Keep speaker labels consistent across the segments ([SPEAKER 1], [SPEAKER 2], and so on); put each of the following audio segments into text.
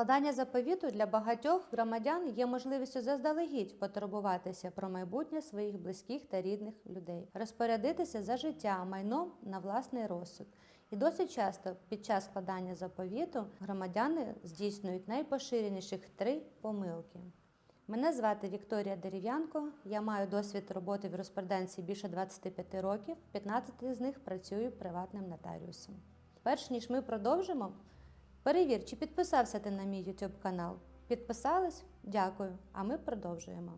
[SPEAKER 1] Складання заповіту для багатьох громадян є можливістю заздалегідь потурбуватися про майбутнє своїх близьких та рідних людей, розпорядитися за життя майном на власний розсуд. І досить часто під час складання заповіту громадяни здійснюють найпоширеніших три помилки. Мене звати Вікторія Дерев'янко. Я маю досвід роботи в юриспруденції більше 25 років, 15 з них працюю приватним нотаріусом. Перш ніж ми продовжимо, перевір, чи підписався ти на мій YouTube канал. Підписались? Дякую. А ми продовжуємо.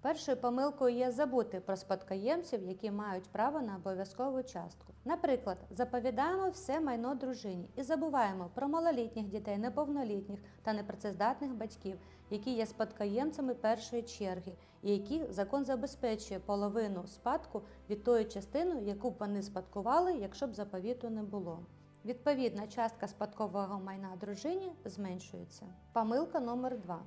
[SPEAKER 1] Першою помилкою є забути про спадкоємців, які мають право на обов'язкову частку. Наприклад, заповідаємо все майно дружині і забуваємо про малолітніх дітей, неповнолітніх та непрацездатних батьків, які є спадкоємцями першої черги, і які закон забезпечує половину спадку від тої частини, яку б вони спадкували, якщо б заповіту не було. Відповідна частка спадкового майна дружині зменшується. Помилка номер 2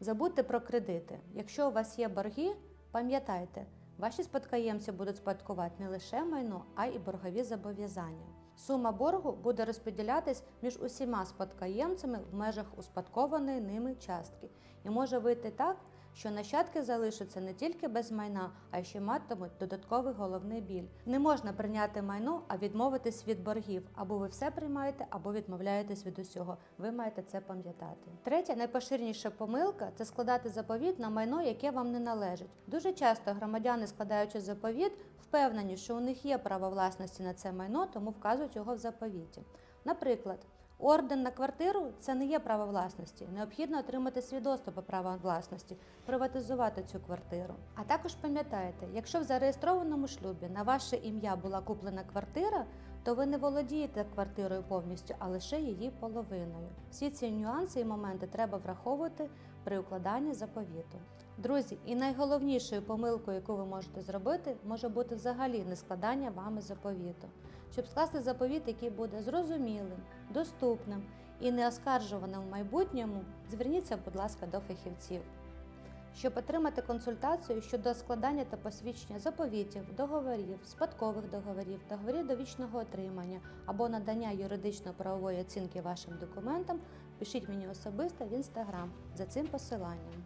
[SPEAKER 1] Забудьте про кредити. Якщо у вас є борги, пам'ятайте, ваші спадкоємці будуть спадкувати не лише майно, а й боргові зобов'язання. Сума боргу буде розподілятись між усіма спадкоємцями в межах успадкованої ними частки. І може вийти так, що нащадки залишаться не тільки без майна, а ще матимуть додатковий головний біль. Не можна прийняти майно, а відмовитись від боргів. Або ви все приймаєте, або відмовляєтесь від усього. Ви маєте це пам'ятати. Третя найпоширеніша помилка це складати заповіт на майно, яке вам не належить. Дуже часто громадяни, складаючи заповіт, впевнені, що у них є право власності на це майно, тому вказують його в заповіті. Наприклад, Орден на квартиру це не є право власності. Необхідно отримати свідоцтво по праву власності, приватизувати цю квартиру. А також пам'ятайте, якщо в зареєстрованому шлюбі на ваше ім'я була куплена квартира, то ви не володієте квартирою повністю, а лише її половиною. Всі ці нюанси і моменти треба враховувати при укладанні заповіту. Друзі, і найголовнішою помилкою, яку ви можете зробити, може бути взагалі не складання вами заповіту. Щоб скласти заповіт, який буде зрозумілим, доступним і неоскаржуваним в майбутньому, зверніться, будь ласка, до фахівців. Щоб отримати консультацію щодо складання та посвідчення заповітів, договорів, спадкових договорів, договорів довічного отримання або надання юридично-правової оцінки вашим документам, пишіть мені особисто в інстаграм за цим посиланням.